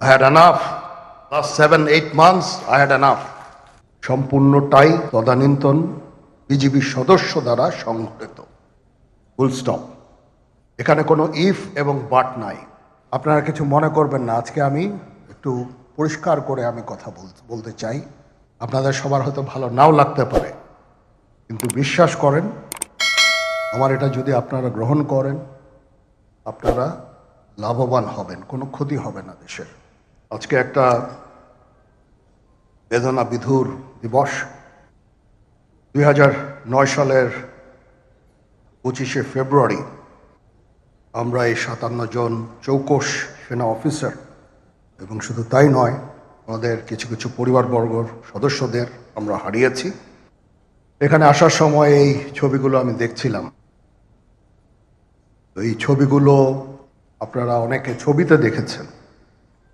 I had enough. Last seven, eight months, I had enough. সম্পূর্ণটাই তদানীন্তন BGB সদস্য দ্বারা সংঘটিত। ফুল এখানে কোনো ইফ এবং বাট নাই। আপনারা কিছু মনে করবেন না। আজকে আমি একটু পরিষ্কার করে আমি কথা বল- বলতে চাই। আপনাদের সবার হয়তো ভালো নাও লাগতে পারে। কিন্তু বিশ্বাস করেন আমার এটা যদি আপনারা গ্রহণ করেন আপনারা লাভবান হবেন কোনো ক্ষতি হবে না দেশের। আজকে একটা বেদনা বিধুর দিবস। দুই সালের পঁচিশে ফেব্রুয়ারি আমরা এই সাতান্ন জন চৌকস সেনা অফিসার, এবং শুধু তাই নয়, আমাদের কিছু কিছু পরিবারবর্গর সদস্যদের আমরা হারিয়েছি। এখানে আসার সময় এই ছবিগুলো আমি দেখছিলাম। এই ছবিগুলো আপনারা অনেকে ছবিতে দেখেছেন।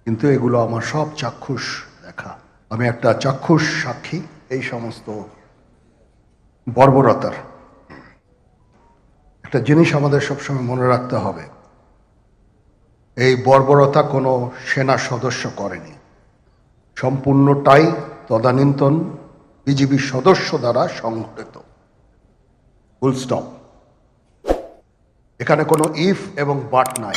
কিন্তু এগুলো আমার সব চাক্ষুষ দেখা আমি একটা চাক্ষুষ সাক্ষী, এই সমস্ত বর্বরতার। একটা জিনিস আমাদের সবসময় মনে রাখতে হবে, এই বর্বরতা কোনো সেনা সদস্য করেনি। সম্পূর্ণটাই তদানীন্তন বিজিবি সদস্য দ্বারা সংঘটিত। Full stop. এখানে কোনো ইফ এবং বাট নাই।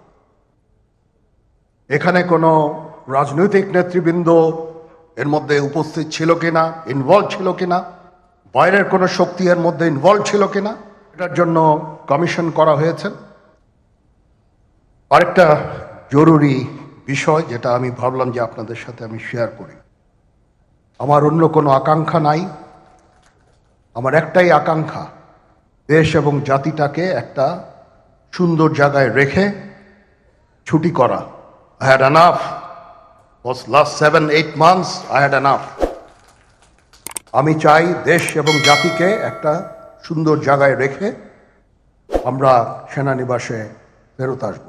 এখানে কোনো রাজনৈতিক নেতৃবৃন্দ এর মধ্যে উপস্থিত ছিল কিনা ইনভলভ ছিল কিনা, বাইরের কোনো শক্তি এর মধ্যে ইনভলভ ছিল কিনা, এটার জন্য কমিশন করা হয়েছে। আরেকটা জরুরি বিষয় যেটা আমি ভাবলাম যে আপনাদের সাথে আমি শেয়ার করি। আমার অন্য কোনো আকাঙ্ক্ষা নাই। আমার একটাই আকাঙ্ক্ষা, দেশ এবং জাতিটাকে একটা সুন্দর জায়গায় রেখে ছুটি করা। I had enough. was last seven, eight months, I had enough. আমি চাই দেশ এবং জাতিকে একটা সুন্দর জায়গায় রেখে আমরা সেনানিবাসে ফেরত আসব